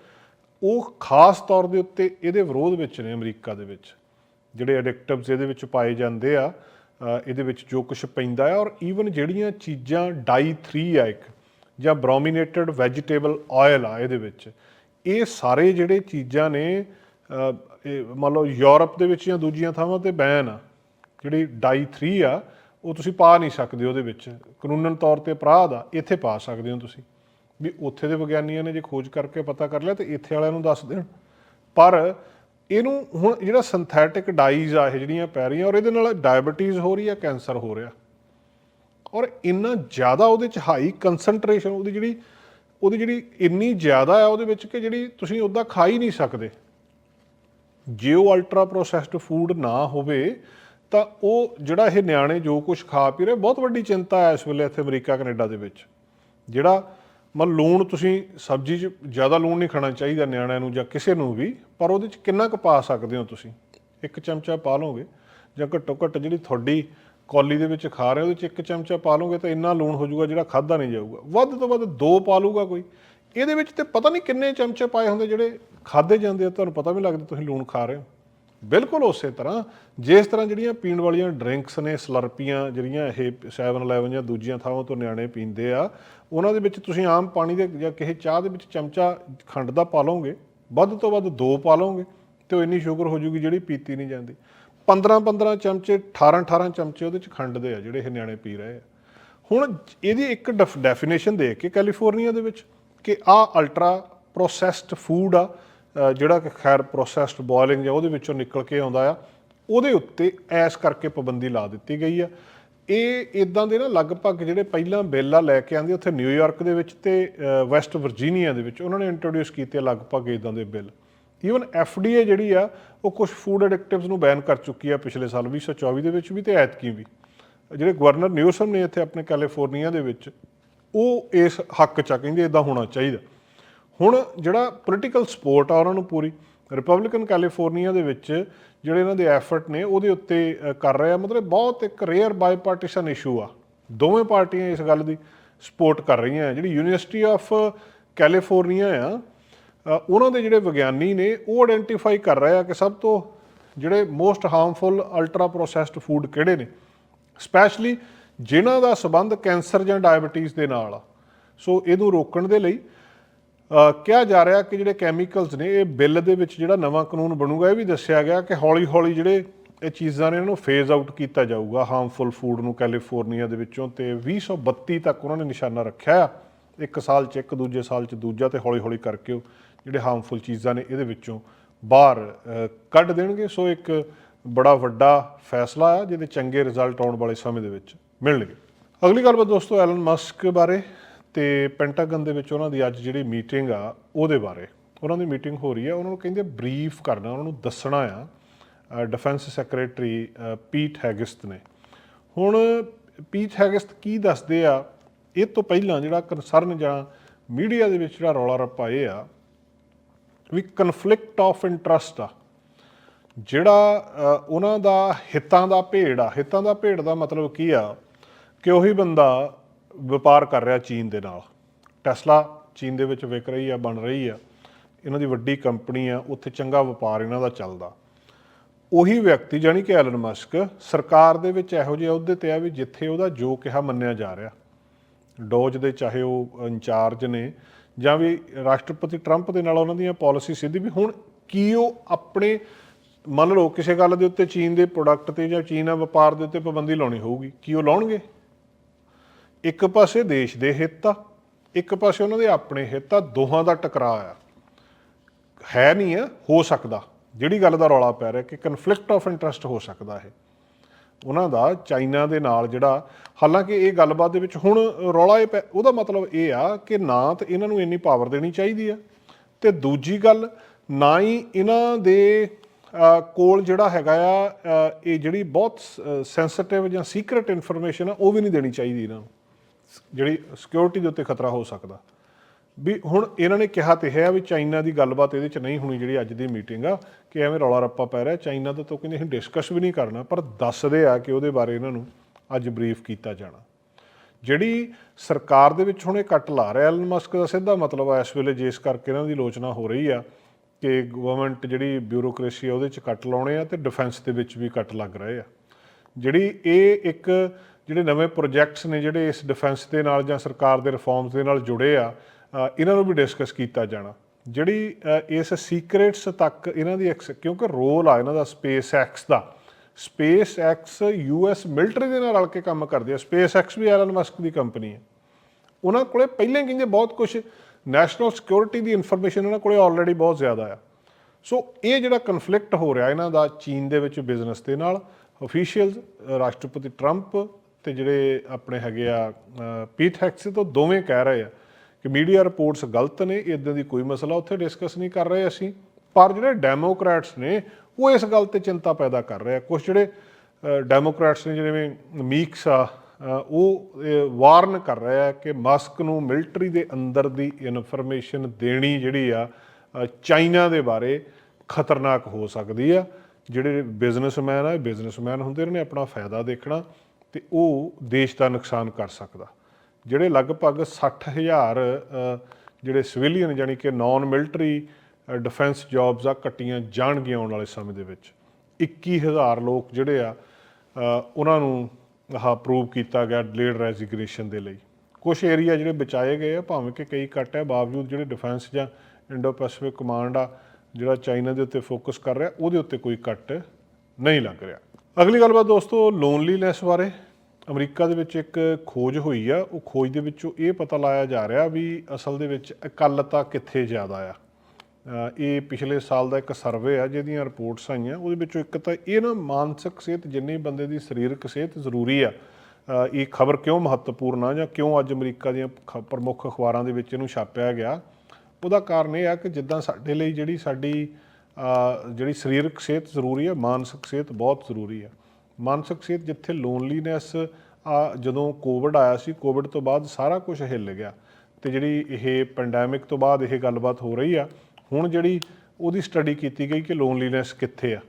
ਉਹ ਖਾਸ ਤੌਰ ਦੇ ਉੱਤੇ ਇਹਦੇ ਵਿਰੋਧ ਵਿੱਚ ਨੇ ਅਮਰੀਕਾ ਦੇ ਵਿੱਚ। ਜਿਹੜੇ ਐਡਿਕਟਿਵਸ ਇਹਦੇ ਵਿੱਚ ਪਾਏ ਜਾਂਦੇ ਆ ਇਹਦੇ ਵਿੱਚ ਜੋ ਕੁਝ ਪੈਂਦਾ ਆ ਔਰ ਈਵਨ ਜਿਹੜੀਆਂ ਚੀਜ਼ਾਂ ਡਾਈ 3 ਆ ਇੱਕ, ਜਾਂ ਬ੍ਰੋਮੀਨੇਟਡ ਵੈਜੀਟੇਬਲ ਆਇਲ ਆ ਇਹਦੇ ਵਿੱਚ, ਇਹ ਸਾਰੇ ਜਿਹੜੇ ਚੀਜ਼ਾਂ ਨੇ ਮੰਨ ਲਓ ਯੂਰਪ ਦੇ ਵਿੱਚ ਜਾਂ ਦੂਜੀਆਂ ਥਾਵਾਂ ਤੇ ਬੈਨ ਆ, ਜਿਹੜੀ ਡਾਈ 3 ਆ, ਉਹ ਤੁਸੀਂ ਪਾ ਨਹੀਂ ਸਕਦੇ ਉਹਦੇ ਵਿੱਚ, ਕਾਨੂੰਨਨ ਤੌਰ ਤੇ ਅਪਰਾਧ ਆ, ਇੱਥੇ ਪਾ ਸਕਦੇ ਹੋ ਤੁਸੀਂ। ਵੀ ਉੱਥੇ ਦੇ ਵਿਗਿਆਨੀਆਂ ਨੇ ਜੇ ਖੋਜ ਕਰਕੇ ਪਤਾ ਕਰ ਲਿਆ ਤੇ ਇੱਥੇ ਵਾਲਿਆਂ ਨੂੰ ਦੱਸ ਦੇਣ। ਪਰ ਇਹਨੂੰ ਹੁਣ ਜਿਹੜਾ ਸਿੰਥੈਟਿਕ ਡਾਈਜ਼ ਆ ਇਹ ਜਿਹੜੀਆਂ ਪੈ ਰਹੀਆਂ, ਔਰ ਇਹਦੇ ਨਾਲ ਡਾਇਬੀਟੀਜ਼ ਹੋ ਰਹੀ ਆ ਕੈਂਸਰ ਹੋ ਰਿਹਾ। ਔਰ ਇੰਨਾ ਜ਼ਿਆਦਾ ਉਹਦੇ ਚ ਹਾਈ ਕਨਸੈਂਟਰੇਸ਼ਨ ਉਹਦੀ ਜਿਹੜੀ ਉਹਦੀ ਜਿਹੜੀ ਇੰਨੀ ਜ਼ਿਆਦਾ ਆ ਉਹਦੇ ਵਿੱਚ ਕਿ ਜਿਹੜੀ ਤੁਸੀਂ ਉਹਦਾ ਖਾ ਹੀ ਨਹੀਂ ਸਕਦੇ। ਜੇ ਉਹ ਅਲਟਰਾ ਪ੍ਰੋਸੈਸਡ ਫੂਡ ਨਾ ਹੋਵੇ, ਤਾਂ ਉਹ ਜਿਹੜਾ ਇਹ ਨਿਆਣੇ ਜੋ ਕੁਝ ਖਾ ਪੀ ਰਹੇ, ਬਹੁਤ ਵੱਡੀ ਚਿੰਤਾ ਹੈ ਇਸ ਵੇਲੇ ਇੱਥੇ ਅਮਰੀਕਾ, ਕੈਨੇਡਾ ਦੇ ਵਿੱਚ। ਜਿਹੜਾ ਮਨ ਲੂਣ ਤੁਸੀਂ ਸਬਜ਼ੀ 'ਚ ਜ਼ਿਆਦਾ ਲੂਣ ਨਹੀਂ ਖਾਣਾ ਚਾਹੀਦਾ ਨਿਆਣਿਆਂ ਨੂੰ ਜਾਂ ਕਿਸੇ ਨੂੰ ਵੀ, ਪਰ ਉਹਦੇ 'ਚ ਕਿੰਨਾ ਕੁ ਪਾ ਸਕਦੇ ਹੋ ਤੁਸੀਂ? ਇੱਕ ਚਮਚਾ ਪਾ ਲਓਗੇ ਜਾਂ ਘੱਟੋ ਘੱਟ ਜਿਹੜੀ ਤੁਹਾਡੀ ਕੌਲੀ ਦੇ ਵਿੱਚ ਖਾ ਰਹੇ ਉਹਦੇ 'ਚ ਇੱਕ ਚਮਚਾ ਪਾ ਲਓਗੇ ਤਾਂ ਇੰਨਾ ਲੂਣ ਹੋ ਜਾਊਗਾ ਜਿਹੜਾ ਖਾਦਾ ਨਹੀਂ ਜਾਊਗਾ। ਵੱਧ ਤੋਂ ਵੱਧ ਦੋ ਪਾ ਲੂਗਾ ਕੋਈ। ਇਹਦੇ ਵਿੱਚ ਤੇ ਪਤਾ ਨਹੀਂ ਕਿੰਨੇ ਚਮਚੇ ਪਾਏ ਹੁੰਦੇ ਜਿਹੜੇ ਖਾਦੇ ਜਾਂਦੇ ਆ, ਤੁਹਾਨੂੰ ਪਤਾ ਵੀ ਲੱਗਦਾ ਤੁਸੀਂ ਲੂਣ ਖਾ ਰਹੇ ਹੋ। ਬਿਲਕੁਲ ਉਸੇ ਤਰ੍ਹਾਂ, ਜਿਸ ਤਰ੍ਹਾਂ ਜਿਹੜੀਆਂ ਪੀਣ ਵਾਲੀਆਂ ਡਰਿੰਕਸ ਨੇ, ਸਲਰਪੀਆਂ ਜਿਹੜੀਆਂ ਇਹ 7-11 ਜਾਂ ਦੂਜੀਆਂ ਥਾਵਾਂ ਤੋਂ ਨਿਆਣੇ ਪੀਂਦੇ ਆ, ਉਹਨਾਂ ਦੇ ਵਿੱਚ ਤੁਸੀਂ ਆਮ ਪਾਣੀ ਦੇ ਜਾਂ ਕਿਸੇ ਚਾਹ ਦੇ ਵਿੱਚ ਚਮਚਾ ਖੰਡ ਦਾ ਪਾ ਲਓਗੇ, ਵੱਧ ਤੋਂ ਵੱਧ ਦੋ ਪਾ ਲਓਗੇ ਤੇ ਉਹ ਇੰਨੀ ਸ਼ੂਗਰ ਹੋ ਜੂਗੀ ਜਿਹੜੀ ਪੀਤੀ ਨਹੀਂ ਜਾਂਦੀ। 15-15 ਚਮਚੇ 18-18 ਚਮਚੇ ਉਹਦੇ ਚ ਖੰਡ ਦੇ ਆ ਜਿਹੜੇ ਇਹ ਨਿਆਣੇ ਪੀ ਰਹੇ ਆ। ਹੁਣ ਇਹਦੀ ਇੱਕ ਡੈਫੀਨੇਸ਼ਨ ਦੇ ਕੇ ਕੈਲੀਫੋਰਨੀਆ ਦੇ ਵਿੱਚ ਕਿ ਆ ਅਲਟਰਾ ਪ੍ਰੋਸੈਸਡ ਫੂਡ ਆ ਜਿਹੜਾ ਕਿ ਖੈਰ ਪ੍ਰੋਸੈਸਡ ਬੋਇਲਿੰਗ ਜਾਂ ਉਹਦੇ ਵਿੱਚੋਂ ਨਿਕਲ ਕੇ ਆਉਂਦਾ ਆ, ਉਹਦੇ ਉੱਤੇ ਐਸ ਕਰਕੇ ਪਾਬੰਦੀ ਲਾ ਦਿੱਤੀ ਗਈ ਆ। ਇਹ ਇਦਾਂ ਦੇ ਨਾ ਲਗਭਗ ਜਿਹੜੇ ਪਹਿਲਾਂ ਬਿੱਲ ਆ ਲੈ ਕੇ ਆਂਦੇ ਉੱਥੇ ਨਿਊਯਾਰਕ ਦੇ ਵਿੱਚ ਤੇ ਵੈਸਟ ਵਰਜੀਨੀਆ ਦੇ ਵਿੱਚ, ਉਹਨਾਂ ਨੇ ਇੰਟਰੋਡਿਊਸ ਕੀਤੇ ਲਗਭਗ ਇਦਾਂ ਦੇ ਬਿੱਲ। ਈਵਨ ਐਫਡੀਏ ਜਿਹੜੀ ਆ, ਉਹ ਕੁਝ ਫੂਡ ਐਡਿਕਟਿਵਸ ਨੂੰ ਬੈਨ ਕਰ ਚੁੱਕੀ ਆ ਪਿਛਲੇ ਸਾਲ 2024 ਦੇ ਵਿੱਚ ਵੀ ਤੇ ਐਤਕੀ ਵੀ। ਜਿਹੜੇ ਗਵਰਨਰ ਨਿਊਸਮ ਨੇ ਇੱਥੇ ਆਪਣੇ ਕੈਲੀਫੋਰਨੀਆ ਦੇ ਵਿੱਚ, ਉਹ ਇਸ ਹੱਕ ਚ ਆ, ਕਹਿੰਦੇ ਇਦਾਂ ਹੋਣਾ ਚਾਹੀਦਾ। ਹੁਣ ਜਿਹੜਾ ਪੋਲੀਟੀਕਲ ਸਪੋਰਟ ਆ ਉਹਨਾਂ ਨੂੰ ਪੂਰੀ ਰਿਪਬਲਿਕਨ ਕੈਲੀਫੋਰਨੀਆ ਦੇ ਵਿੱਚ ਜਿਹੜੇ ਇਹਨਾਂ ਦੇ ਐਫਰਟ ਨੇ ਉਹਦੇ ਉੱਤੇ ਕਰ ਰਹੇ ਆ, ਮਤਲਬ ਬਹੁਤ ਇੱਕ ਰੇਅਰ ਬਾਈਪਾਰਟੀਸ਼ਨ ਇਸ਼ੂ ਆ। ਦੋਵੇਂ ਪਾਰਟੀਆਂ ਇਸ ਗੱਲ ਦੀ ਸਪੋਰਟ ਕਰ ਰਹੀਆਂ ਜਿਹੜੀ ਯੂਨੀਵਰਸਿਟੀ ਆਫ ਕੈਲੀਫੋਰਨੀਆ ਆ ਉਹਨਾਂ ਦੇ ਜਿਹੜੇ ਵਿਗਿਆਨੀ ਨੇ ਉਹ ਆਇਡੈਂਟੀਫਾਈ ਕਰ ਰਹੇ ਆ ਕਿ ਸਭ ਤੋਂ ਜਿਹੜੇ most harmful ultra processed food ਕਿਹੜੇ ਨੇ? ਸਪੈਸ਼ਲੀ ਜਿਨ੍ਹਾਂ ਦਾ ਸਬੰਧ ਕੈਂਸਰ ਜਾਂ ਡਾਇਬੀਟੀਜ਼ ਦੇ ਨਾਲ ਆ। ਸੋ ਇਹਨੂੰ ਰੋਕਣ ਦੇ ਲਈ ਕਿਹਾ ਜਾ ਰਿਹਾ ਕਿ ਜਿਹੜੇ ਕੈਮੀਕਲਸ ਨੇ, ਇਹ ਬਿੱਲ ਦੇ ਵਿੱਚ ਜਿਹੜਾ ਨਵਾਂ ਕਾਨੂੰਨ ਬਣੂਗਾ, ਇਹ ਵੀ ਦੱਸਿਆ ਗਿਆ ਕਿ ਹੌਲੀ-ਹੌਲੀ ਜਿਹੜੇ ਇਹ ਚੀਜ਼ਾਂ ਨੇ, ਇਹਨਾਂ ਨੂੰ ਫੇਜ਼ ਆਊਟ ਕੀਤਾ ਜਾਊਗਾ ਹਾਰਮਫੁਲ ਫੂਡ ਨੂੰ ਕੈਲੀਫੋਰਨੀਆ ਦੇ ਵਿੱਚੋਂ ਤੇ 2032 ਤੱਕ ਉਹਨਾਂ ਨੇ ਨਿਸ਼ਾਨਾ ਰੱਖਿਆ ਆ। ਇੱਕ ਸਾਲ ਚ ਇੱਕ, ਦੂਜੇ ਸਾਲ ਚ ਦੂਜਾ ਤੇ ਹੌਲੀ-ਹੌਲੀ ਕਰਕੇ ਉਹ ਜਿਹੜੇ ਹਾਰਮਫੁਲ ਚੀਜ਼ਾਂ ਨੇ, ਇਹਦੇ ਵਿੱਚੋਂ ਬਾਹਰ ਕੱਢ ਦੇਣਗੇ। ਸੋ ਇੱਕ ਬੜਾ ਵੱਡਾ ਫੈਸਲਾ ਆ, ਜਿਹਦੇ ਚੰਗੇ ਰਿਜ਼ਲਟ ਆਉਣ ਵਾਲੇ ਸਮੇਂ ਦੇ ਵਿੱਚ ਮਿਲਣਗੇ। ਅਗਲੀ ਗੱਲਬਾਤ ਦੋਸਤੋ ਐਲਨ ਮਸਕ ਬਾਰੇ। ਤੇ ਪੈਂਟਾਗਨ ਦੇ ਵਿੱਚ ਉਹਨਾਂ ਦੀ ਅੱਜ ਜਿਹੜੀ ਮੀਟਿੰਗ ਆ, ਉਹਦੇ ਬਾਰੇ। ਉਹਨਾਂ ਦੀ ਮੀਟਿੰਗ ਹੋ ਰਹੀ ਆ, ਉਹਨਾਂ ਨੂੰ ਕਹਿੰਦੇ ਬਰੀਫ ਕਰਨਾ, ਉਹਨਾਂ ਨੂੰ ਦੱਸਣਾ ਆ ਡਿਫੈਂਸ ਸੈਕਟਰੀ ਪੀਟ ਹੈਗਿਸਟ ਨੇ। ਹੁਣ ਪੀਟ ਹੈਗਿਸਟ ਕੀ ਦੱਸਦੇ ਆ, ਇਹ ਤੋਂ ਪਹਿਲਾਂ ਜਿਹੜਾ ਕੰਸਰਨ ਜਾਂ ਮੀਡੀਆ ਦੇ ਵਿੱਚ ਜਿਹੜਾ ਰੌਲਾ ਰੱਪਾ ਇਹ ਆ, ਵੀ ਕਨਫਲਿਕਟ ਆਫ ਇੰਟਰਸਟ ਆ, ਜਿਹੜਾ ਉਹਨਾਂ ਦਾ ਹਿੱਤਾਂ ਦਾ ਭੇੜ ਆ। ਹਿੱਤਾਂ ਦਾ ਭੇੜ ਦਾ ਮਤਲਬ ਕੀ ਆ, ਕਿ ਉਹੀ ਬੰਦਾ ਵਪਾਰ ਕਰ ਰਿਹਾ ਚੀਨ ਦੇ ਨਾਲ। ਟੈਸਲਾ ਚੀਨ ਦੇ ਵਿੱਚ ਵਿਕ ਰਹੀ ਆ, ਬਣ ਰਹੀ ਆ। ਇਹਨਾਂ ਦੀ ਵੱਡੀ ਕੰਪਨੀ ਆ, ਉੱਥੇ ਚੰਗਾ ਵਪਾਰ ਇਹਨਾਂ ਦਾ ਚੱਲਦਾ। ਉਹੀ ਵਿਅਕਤੀ ਜਾਨੀ ਕਿ ਐਲਨ ਮਸਕ ਸਰਕਾਰ ਦੇ ਵਿੱਚ ਇਹੋ ਜਿਹੇ ਅਹੁਦੇ ਤੇ ਆ ਵੀ ਜਿੱਥੇ ਉਹਦਾ ਜੋ ਕਿਹਾ ਮੰਨਿਆ ਜਾ ਰਿਹਾ। ਡੋਜ ਦੇ ਚਾਹੇ ਉਹ ਇੰਚਾਰਜ ਨੇ ਜਾਂ ਵੀ ਰਾਸ਼ਟਰਪਤੀ ਟਰੰਪ ਦੇ ਨਾਲ ਉਹਨਾਂ ਦੀਆਂ ਪਾਲਿਸੀ ਸਿੱਧੀ ਵੀ ਹੁਣ ਕੀ ਉਹ ਆਪਣੇ ਮੰਨ ਲਓ ਕਿਸੇ ਗੱਲ ਦੇ ਉੱਤੇ ਚੀਨ ਦੇ ਪ੍ਰੋਡਕਟ ਤੇ ਜਾਂ ਚੀਨ ਨਾਲ ਵਪਾਰ ਦੇ ਉੱਤੇ ਪਾਬੰਦੀ ਲਾਉਣੀ ਹੋਊਗੀ, ਕੀ ਉਹ ਲਾਉਣਗੇ? ਇੱਕ ਪਾਸੇ ਦੇਸ਼ ਦੇ ਹਿੱਤ ਆ, ਇੱਕ ਪਾਸੇ ਉਹਨਾਂ ਦੇ ਆਪਣੇ ਹਿੱਤ ਆ, ਦੋਹਾਂ ਦਾ ਟਕਰਾਅ ਆ। ਹੈ ਨਹੀਂ ਆ, ਹੋ ਸਕਦਾ। ਜਿਹੜੀ ਗੱਲ ਦਾ ਰੌਲਾ ਪੈ ਰਿਹਾ ਕਿ ਕਨਫਲਿਕਟ ਆਫ ਇੰਟਰਸਟ ਹੋ ਸਕਦਾ ਇਹ। ਉਹਨਾਂ ਦਾ, ਚਾਈਨਾ ਦੇ ਨਾਲ ਜਿਹੜਾ, ਹਾਲਾਂਕਿ ਇਹ ਗੱਲਬਾਤ ਦੇ ਵਿੱਚ ਹੁਣ ਰੌਲਾ ਇਹ ਪੈ- ਉਹਦਾ ਮਤਲਬ ਇਹ ਆ ਕਿ ਨਾ ਤਾਂ ਇਹਨਾਂ ਨੂੰ ਇੰਨੀ ਪਾਵਰ ਦੇਣੀ ਚਾਹੀਦੀ ਆ। ਤੇ ਦੂਜੀ ਗੱਲ, ਨਾ ਹੀ ਇਹਨਾਂ ਦੇ ਕੋਲ ਜਿਹੜਾ ਹੈਗਾ ਆ ਇਹ ਜਿਹੜੀ ਬਹੁਤ ਸੈਂਸਿਟਿਵ ਜਾਂ ਸੀਕ੍ਰੀਟ ਇਨਫੋਰਮੇਸ਼ਨ ਆ, ਉਹ ਵੀ ਨਹੀਂ ਦੇਣੀ ਚਾਹੀਦੀ ਇਹਨਾਂ ਨੂੰ। ਜਿਹੜੀ ਸਿਕਿਉਰਿਟੀ ਦੇ ਉੱਤੇ ਖਤਰਾ ਹੋ ਸਕਦਾ। ਵੀ ਹੁਣ ਇਹਨਾਂ ਨੇ ਕਿਹਾ ਤੇ ਹੈ ਵੀ ਚਾਈਨਾ ਦੀ ਗੱਲਬਾਤ ਇਹਦੇ ਚ ਨਹੀਂ ਹੋਣੀ ਜਿਹੜੀ ਅੱਜ ਦੀ ਮੀਟਿੰਗ ਆ, ਕਿ ਐਵੇਂ ਰੌਲਾ ਰੱਪਾ ਪੈ ਰਿਹਾ। ਚਾਈਨਾ ਦਾ ਤਾਂ ਕਹਿੰਦੇ ਅਸੀਂ ਡਿਸਕਸ ਵੀ ਨਹੀਂ ਕਰਨਾ, ਪਰ ਦੱਸਦੇ ਆ ਕਿ ਉਹਦੇ ਬਾਰੇ ਇਹਨਾਂ ਨੂੰ ਅੱਜ ਬਰੀਫ ਕੀਤਾ ਜਾਣਾ। ਜਿਹੜੀ ਸਰਕਾਰ ਦੇ ਵਿੱਚ ਹੁਣ ਇਹ ਕੱਟ ਲਾ ਰਿਹਾ ਐਲਨ ਮਸਕ ਦਾ ਸਿੱਧਾ ਮਤਲਬ ਆ, ਇਸ ਵੇਲੇ ਜਿਸ ਕਰਕੇ ਇਹਨਾਂ ਦੀ ਆਲੋਚਨਾ ਹੋ ਰਹੀ ਆ, ਕਿ ਗਵਰਨਮੈਂਟ ਜਿਹੜੀ ਬਿਊਰੋਕ੍ਰੇਸੀ ਆ ਉਹਦੇ ਚ ਕੱਟ ਲਾਉਣੇ ਆ ਤੇ ਡਿਫੈਂਸ ਦੇ ਵਿੱਚ ਵੀ ਕੱਟ ਲੱਗ ਰਹੇ ਆ। ਜਿਹੜੀ ਇਹ ਇੱਕ ਜਿਹੜੇ ਨਵੇਂ ਪ੍ਰੋਜੈਕਟਸ ਨੇ ਜਿਹੜੇ ਇਸ ਡਿਫੈਂਸ ਦੇ ਨਾਲ ਜਾਂ ਸਰਕਾਰ ਦੇ ਰਿਫਾਰਮਸ ਦੇ ਨਾਲ ਜੁੜੇ ਆ ਇਹਨਾਂ ਨੂੰ ਵੀ ਡਿਸਕਸ ਕੀਤਾ ਜਾਣਾ। ਜਿਹੜੀ ਇਸ ਸੀਕ੍ਰੇਟਸ ਤੱਕ ਇਹਨਾਂ ਦੀ ਐਕਸ- ਕਿਉਂਕਿ ਰੋਲ ਆ ਇਹਨਾਂ ਦਾ ਸਪੇਸ ਐਕਸ ਦਾ। ਸਪੇਸ ਐਕਸ ਯੂਐਸ ਮਿਲਟਰੀ ਦੇ ਨਾਲ ਰਲ ਕੇ ਕੰਮ ਕਰਦੀ ਹੈ ਸਪੇਸ ਐਕਸ ਵੀ ਐਲਨ ਮਸਕ ਦੀ ਕੰਪਨੀ ਹੈ ਉਹਨਾਂ ਕੋਲੇ ਪਹਿਲਾਂ ਕਹਿੰਦੇ ਬਹੁਤ ਕੁਝ ਨੈਸ਼ਨਲ ਸਿਕਿਉਰਿਟੀ ਦੀ ਇਨਫੋਰਮੇਸ਼ਨ ਉਹਨਾਂ ਕੋਲੇ ਆਲਰੇਡੀ ਬਹੁਤ ਜ਼ਿਆਦਾ ਆ। ਸੋ ਇਹ ਜਿਹੜਾ ਕਨਫਲਿਕਟ ਹੋ ਰਿਹਾ ਇਹਨਾਂ ਦਾ ਚੀਨ ਦੇ ਵਿੱਚ ਬਿਜ਼ਨਸ ਦੇ ਨਾਲ ਅਫੀਸ਼ੀਅਲਸ ਰਾਸ਼ਟਰਪਤੀ ਟਰੰਪ ਤੇ ਜਿਹੜੇ ਆਪਣੇ ਹੈਗੇ ਆ ਅ, ਪੀਟ ਹੈਕਸ ਤੋਂ ਦੋਵੇਂ ਕਹਿ ਰਹੇ ਆ ਕਿ ਮੀਡੀਆ ਰਿਪੋਰਟਸ ਗਲਤ ਨੇ ਇਦਾਂ ਦੀ ਕੋਈ ਮਸਲਾ ਉੱਥੇ ਡਿਸਕਸ ਨਹੀਂ ਕਰ ਰਹੇ ਅਸੀਂ। ਪਰ ਜਿਹੜੇ ਡੈਮੋਕ੍ਰੈਟਸ ਨੇ ਉਹ ਇਸ ਗੱਲ ਤੇ ਚਿੰਤਾ ਪੈਦਾ ਕਰ ਰਹੇ ਆ। ਕੁਝ ਜਿਹੜੇ ਡੈਮੋਕ੍ਰੈਟਸ ਨੇ ਜਿਵੇਂ ਮੀਕਸ ਆ ਉਹ ਵਾਰਨ ਕਰ ਰਿਹਾ ਹੈ ਕਿ ਮਾਸਕ ਨੂੰ ਮਿਲਟਰੀ ਦੇ ਅੰਦਰ ਦੀ ਇਨਫੋਰਮੇਸ਼ਨ ਦੇਣੀ ਜਿਹੜੀ ਆ ਚਾਈਨਾ ਦੇ ਬਾਰੇ ਖਤਰਨਾਕ ਹੋ ਸਕਦੀ ਆ। ਜਿਹੜੇ ਬਿਜ਼ਨਸਮੈਨ ਆ ਬਿਜ਼ਨਸਮੈਨ ਹੁੰਦੇ ਨੇ ਆਪਣਾ ਫਾਇਦਾ ਦੇਖਣਾ। ਤੇ ਉਹ ਦੇਸ਼ ਦਾ ਨੁਕਸਾਨ ਕਰ ਸਕਦਾ। ਜਿਹੜੇ ਲਗਭਗ 60000 ਅ, ਜਿਹੜੇ ਸਿਵਿਲੀਅਨ ਯਾਨੀ ਕਿ ਨਾਨ ਮਿਲਟਰੀ ਡਿਫੈਂਸ ਜੌਬਸ ਆ ਕੱਟੀਆਂ ਜਾਣਗੀਆਂ ਆਉਣ ਵਾਲੇ ਸਮੇਂ ਦੇ ਵਿੱਚ। 21000 ਲੋਕ ਜਿਹੜੇ ਆ ਉਹਨਾਂ ਨੂੰ ਆਹ ਅਪਰੂਵ ਕੀਤਾ ਗਿਆ ਡਿਲੇਡ ਰੈਜ਼ਿਗਨੇਸ਼ਨ ਦੇ ਲਈ। ਕੁਝ ਏਰੀਆ ਜਿਹੜੇ ਬਚਾਏ ਗਏ ਆ ਭਾਵੇਂ ਕਿ ਕਈ ਕੱਟ ਹੈ ਬਾਵਜੂਦ ਜਿਹੜੇ ਡਿਫੈਂਸ ਜਾਂ ਇੰਡੋ ਪੈਸਿਫਿਕ ਕਮਾਂਡ ਆ ਜਿਹੜਾ ਚਾਈਨਾ ਦੇ ਉੱਤੇ ਫੋਕਸ ਕਰ ਰਿਹਾ ਉਹਦੇ ਉੱਤੇ ਕੋਈ ਕੱਟ ਨਹੀਂ ਲੱਗ ਰਿਹਾ। ਅਗਲੀ ਗੱਲਬਾਤ ਦੋਸਤੋ ਲੋਨਲੀਨੈਸ ਬਾਰੇ। ਅਮਰੀਕਾ ਦੇ ਵਿੱਚ ਇੱਕ ਖੋਜ ਹੋਈ ਆ। ਉਹ ਖੋਜ ਦੇ ਵਿੱਚੋਂ ਇਹ ਪਤਾ ਲਾਇਆ ਜਾ ਰਿਹਾ ਵੀ ਅਸਲ ਦੇ ਵਿੱਚ ਇਕੱਲਤਾ ਕਿੱਥੇ ਜ਼ਿਆਦਾ ਆ। ਇਹ ਪਿਛਲੇ ਸਾਲ ਦਾ ਇੱਕ ਸਰਵੇ ਆ, ਜਿਹਦੀਆਂ ਰਿਪੋਰਟਸ ਆਈਆਂ, ਉਹਦੇ ਵਿੱਚੋਂ ਇੱਕ ਤਾਂ ਇਹ ਨਾ ਮਾਨਸਿਕ ਸਿਹਤ, ਜਿੰਨੀ ਬੰਦੇ ਦੀ ਸਰੀਰਕ ਸਿਹਤ ਜ਼ਰੂਰੀ ਆ ਇਹ ਖਬਰ ਕਿਉਂ ਮਹੱਤਵਪੂਰਨ ਆ ਜਾਂ ਕਿਉਂ ਅੱਜ ਅਮਰੀਕਾ ਦੀਆਂ ਖ- ਪ੍ਰਮੁੱਖ ਅਖਬਾਰਾਂ ਦੇ ਵਿੱਚ ਇਹਨੂੰ ਛਾਪਿਆ ਗਿਆ? ਉਹਦਾ ਕਾਰਨ ਇਹ ਆ ਕਿ ਜਿੱਦਾਂ ਸਾਡੇ ਲਈ ਜਿਹੜੀ ਸਾਡੀ ਜਿਹੜੀ ਸਰੀਰਕ ਸਿਹਤ ਜ਼ਰੂਰੀ ਆ ਮਾਨਸਿਕ ਸਿਹਤ ਬਹੁਤ ਜ਼ਰੂਰੀ ਆ ਮਾਨਸਿਕ ਸਿਹਤ ਜਿੱਥੇ ਲੋਨਲੀਨੈਸ ਆ, ਜਦੋਂ ਕੋਵਿਡ ਆਇਆ ਸੀ ਕੋਵਿਡ ਤੋਂ ਬਾਅਦ ਸਾਰਾ ਕੁਝ ਹਿੱਲ ਗਿਆ। ਤੇ ਜਿਹੜੀ ਇਹ ਪੈਂਡੈਮਿਕ ਤੋਂ ਬਾਅਦ ਇਹ ਗੱਲਬਾਤ ਹੋ ਰਹੀ ਆ, ਹੁਣ ਜਿਹੜੀ ਉਹਦੀ ਸਟੱਡੀ ਕੀਤੀ ਗਈ ਕਿ ਲੋਨਲੀਨੈਸ ਕਿੱਥੇ ਆ।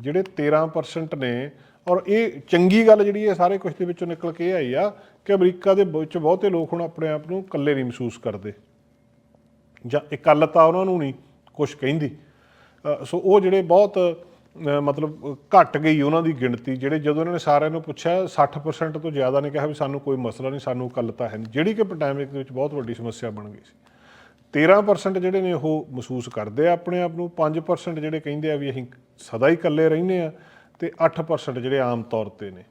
ਜਿਹੜੇ 13% ਨੇ, ਔਰ ਇਹ ਚੰਗੀ ਗੱਲ ਜਿਹੜੀ ਹੈ ਸਾਰੇ ਕੁਝ ਦੇ ਵਿੱਚੋਂ ਨਿਕਲ ਕੇ ਇਹ ਆਈ ਆ, ਕਿ ਅਮਰੀਕਾ ਦੇ ਵਿੱਚ ਬਹੁਤੇ ਲੋਕ ਹੁਣ ਆਪਣੇ ਆਪ ਨੂੰ ਇਕੱਲੇ ਨਹੀਂ ਮਹਿਸੂਸ ਕਰਦੇ। ਜਾਂ ਇਕੱਲਤਾ ਉਹਨਾਂ ਨੂੰ ਨਹੀਂ ਕੁਝ ਕਹਿੰਦੀ। ਸੋ ਉਹ ਜਿਹੜੇ ਬਹੁਤ ਮਤਲਬ ਅ, ਘਟ ਗਈ ਉਹਨਾਂ ਦੀ ਗਿਣਤੀ ਜਿਹੜੇ ਜਦੋਂ ਇਹਨਾਂ ਨੇ ਸਾਰਿਆਂ ਨੂੰ ਪੁੱਛਿਆ 60% ਤੋਂ ਜ਼ਿਆਦਾ ਨੇ ਕਿਹਾ ਵੀ ਸਾਨੂੰ ਕੋਈ ਮਸਲਾ ਨਹੀਂ ਸਾਨੂੰ ਇਕੱਲਤਾ ਹੈ ਨਹੀਂ। ਜਿਹੜੀ ਕਿ ਪੈਂਡੈਮਿਕ ਦੇ ਵਿੱਚ ਬਹੁਤ ਵੱਡੀ ਸਮੱਸਿਆ ਬਣ ਗਈ ਸੀ। 13% ਜਿਹੜੇ ਨੇ ਉਹ ਮਹਿਸੂਸ ਕਰਦੇ ਆ ਆਪਣੇ ਆਪ ਨੂੰ 5% ਜਿਹੜੇ ਕਹਿੰਦੇ ਆ ਵੀ ਅਸੀਂ ਸਦਾ ਹੀ ਇਕੱਲੇ ਰਹਿੰਦੇ ਆ ਤੇ 8% ਜਿਹੜੇ ਆਮ ਤੌਰ ਤੇ ਨੇ।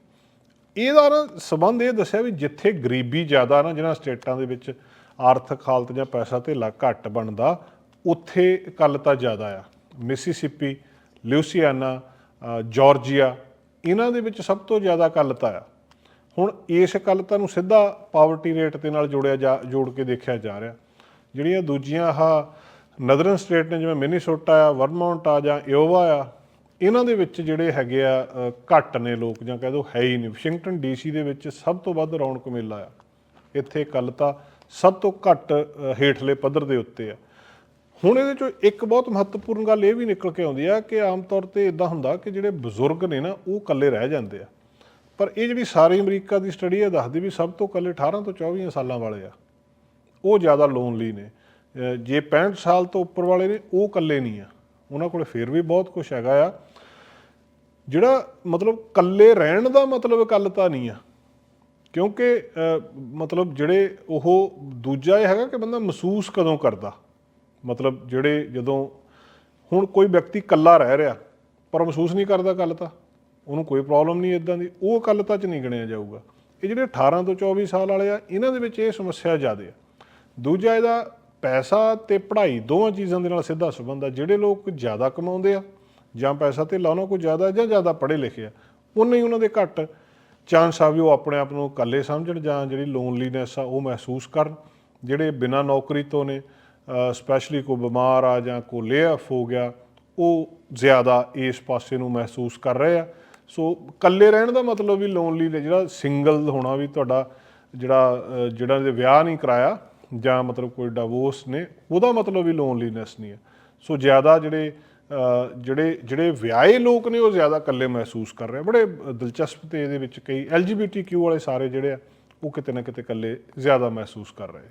ਇਹਦਾ ਨਾ ਸਬੰਧ ਇਹ ਦੱਸਿਆ ਵੀ ਜਿੱਥੇ ਗਰੀਬੀ ਜ਼ਿਆਦਾ ਨਾ ਜਿਹਨਾਂ ਸਟੇਟਾਂ ਦੇ ਵਿੱਚ ਆਰਥਿਕ ਹਾਲਤ ਜਾਂ ਪੈਸਾ ਧੇਲਾ ਘੱਟ ਬਣਦਾ ਉੱਥੇ ਇਕੱਲਤਾ ਜ਼ਿਆਦਾ ਆ। ਮਿਸੀਸਿਪੀ ਲਿਊਸੀਆਨਾ ਅ, ਜਾਰਜੀਆ ਇਹਨਾਂ ਦੇ ਵਿੱਚ ਸਭ ਤੋਂ ਜ਼ਿਆਦਾ ਇਕੱਲਤਾ ਆ। ਹੁਣ ਇਸ ਇਕੱਲਤਾ ਨੂੰ ਸਿੱਧਾ ਪਾਵਰਟੀ ਰੇਟ ਦੇ ਨਾਲ ਜੋੜਿਆ ਜਾ ਜੋੜ ਕੇ ਦੇਖਿਆ ਜਾ ਰਿਹਾ। ਜਿਹੜੀਆਂ ਦੂਜੀਆਂ ਆਹ ਨਦਰਨ ਸਟੇਟ ਨੇ ਜਿਵੇਂ ਮਿਨੀਸੋਟਾ ਆ ਵਰਮੌਂਟ ਆ ਜਾਂ ਇਓਵਾ ਆ ਇਹਨਾਂ ਦੇ ਵਿੱਚ ਜਿਹੜੇ ਹੈਗੇ ਆ ਘੱਟ ਨੇ ਲੋਕ ਜਾਂ ਕਹਿ ਦੋ ਹੈ ਹੀ ਨਹੀਂ। ਵਾਸ਼ਿੰਗਟਨ ਡੀਸੀ ਦੇ ਵਿੱਚ ਸਭ ਤੋਂ ਵੱਧ ਰੌਣਕ ਮੇਲਾ ਆ। ਇੱਥੇ ਇਕੱਲਤਾ ਸਭ ਤੋਂ ਘੱਟ ਹੇਠਲੇ ਪੱਧਰ ਦੇ ਉੱਤੇ ਆ। ਹੁਣ ਇਹਦੇ ਚੋਂ ਇੱਕ ਬਹੁਤ ਮਹੱਤਵਪੂਰਨ ਗੱਲ ਇਹ ਵੀ ਨਿਕਲ ਕੇ ਆਉਂਦੀ ਆ ਕਿ ਆਮ ਤੌਰ ਤੇ ਇਦਾਂ ਹੁੰਦਾ ਕਿ ਜਿਹੜੇ ਬਜ਼ੁਰਗ ਨੇ ਨਾ, ਉਹ ਇਕੱਲੇ ਰਹਿ ਜਾਂਦੇ ਆ। ਪਰ ਇਹ ਜਿਹੜੀ ਸਾਰੀ ਅਮਰੀਕਾ ਦੀ ਸਟੱਡੀ ਇਹ ਦੱਸਦੀ ਵੀ ਸਭ ਤੋਂ ਇਕੱਲੇ 18 ਤੋਂ 24 ਸਾਲਾਂ ਵਾਲੇ ਆ। ਉਹ ਜ਼ਿਆਦਾ ਲੋਨਲੀ ਨੇ। ਜੇ 65 ਸਾਲ ਤੋਂ ਉੱਪਰ ਵਾਲੇ ਨੇ, ਉਹ ਇਕੱਲੇ ਨਹੀਂ ਆ। ਉਹਨਾਂ ਕੋਲ ਫਿਰ ਵੀ ਬਹੁਤ ਕੁਝ ਹੈਗਾ ਆ। ਜਿਹੜਾ ਮਤਲਬ ਇਕੱਲੇ ਰਹਿਣ ਦਾ ਮਤਲਬ ਇਕੱਲਤਾ ਨਹੀਂ ਆ। ਕਿਉਂਕਿ ਮਤਲਬ ਜਿਹੜੇ ਉਹ ਦੂਜਾ ਇਹ ਹੈਗਾ ਕਿ ਬੰਦਾ ਮਹਿਸੂਸ ਕਦੋਂ ਕਰਦਾ। ਮਤਲਬ ਜਿਹੜੇ ਜਦੋਂ ਹੁਣ ਕੋਈ ਵਿਅਕਤੀ ਇਕੱਲਾ ਰਹਿ ਰਿਹਾ, ਪਰ ਮਹਿਸੂਸ ਨਹੀਂ ਕਰਦਾ ਇਕੱਲਤਾ ਉਹਨੂੰ ਕੋਈ ਪ੍ਰੋਬਲਮ ਨਹੀਂ ਇਦਾਂ ਦੀ, ਉਹ ਇਕੱਲਤਾ 'ਚ ਨਹੀਂ ਗਿਣਿਆ ਜਾਊਗਾ। ਇਹ ਜਿਹੜੇ 18 ਤੋਂ 24 ਸਾਲ ਵਾਲੇ ਆ, ਇਹਨਾਂ ਦੇ ਵਿੱਚ ਇਹ ਸਮੱਸਿਆ ਜ਼ਿਆਦਾ ਆ। ਦੂਜਾ ਇਹਦਾ ਪੈਸਾ ਤੇ ਪੜ੍ਹਾਈ, ਦੋਵਾਂ ਚੀਜ਼ਾਂ ਦੇ ਨਾਲ ਸਿੱਧਾ ਸੰਬੰਧ ਆ, ਜਿਹੜੇ ਲੋਕ ਜ਼ਿਆਦਾ ਕਮਾਉਂਦੇ ਆ, ਜਾਂ ਪੈਸਾ ਤੇ ਉਹਨਾਂ ਕੋਲ ਜ਼ਿਆਦਾ, ਜਾਂ ਜ਼ਿਆਦਾ ਪੜ੍ਹੇ ਲਿਖੇ ਆ ਉਨੇ ਹੀ ਉਹਨਾਂ ਦੇ ਘੱਟ ਚਾਂਸ ਆ ਵੀ ਉਹ ਆਪਣੇ ਆਪ ਨੂੰ ਇਕੱਲੇ ਸਮਝਣ ਜਾਂ ਜਿਹੜੀ ਲੋਨਲੀਨੈਸ ਆ ਉਹ ਮਹਿਸੂਸ ਕਰਨ, ਜਿਹੜੇ ਬਿਨਾਂ ਨੌਕਰੀ ਤੋਂ ਨੇ ਸਪੈਸ਼ਲੀ ਕੋਈ ਬਿਮਾਰ ਆ ਜਾਂ ਕੋਈ ਲੇਅਫ ਹੋ ਗਿਆ, ਉਹ ਜ਼ਿਆਦਾ ਇਸ ਪਾਸੇ ਨੂੰ ਮਹਿਸੂਸ ਕਰ ਰਹੇ ਆ। ਸੋ ਇਕੱਲੇ ਰਹਿਣ ਦਾ ਮਤਲਬ ਵੀ ਲੋਨਲੀ ਜਿਹੜਾ ਸਿੰਗਲ ਹੋਣਾ ਵੀ ਤੁਹਾਡਾ, ਜਿਹੜਾ ਜਿਹੜਾ ਦੇ ਵਿਆਹ ਨਹੀਂ ਕਰਾਇਆ ਜਾਂ ਮਤਲਬ ਕੋਈ ਡਿਵੋਰਸ ਨੇ, ਉਹਦਾ ਮਤਲਬ ਵੀ ਲੋਨਲੀਨੈਸ ਨਹੀਂ ਹੈ। ਸੋ ਜ਼ਿਆਦਾ ਜਿਹੜੇ ਜਿਹੜੇ ਜਿਹੜੇ ਵਿਆਹੇ ਲੋਕ ਨੇ, ਉਹ ਜ਼ਿਆਦਾ ਇਕੱਲੇ ਮਹਿਸੂਸ ਕਰ ਰਹੇ ਆ। ਬੜੇ ਦਿਲਚਸਪ ਤੇ ਇਹਦੇ ਵਿੱਚ ਕਈ LGBTQ ਵਾਲੇ ਸਾਰੇ ਜਿਹੜੇ ਆ, ਉਹ ਕਿਤੇ ਨਾ ਕਿਤੇ ਇਕੱਲੇ ਜ਼ਿਆਦਾ ਮਹਿਸੂਸ ਕਰ ਰਹੇ ਆ।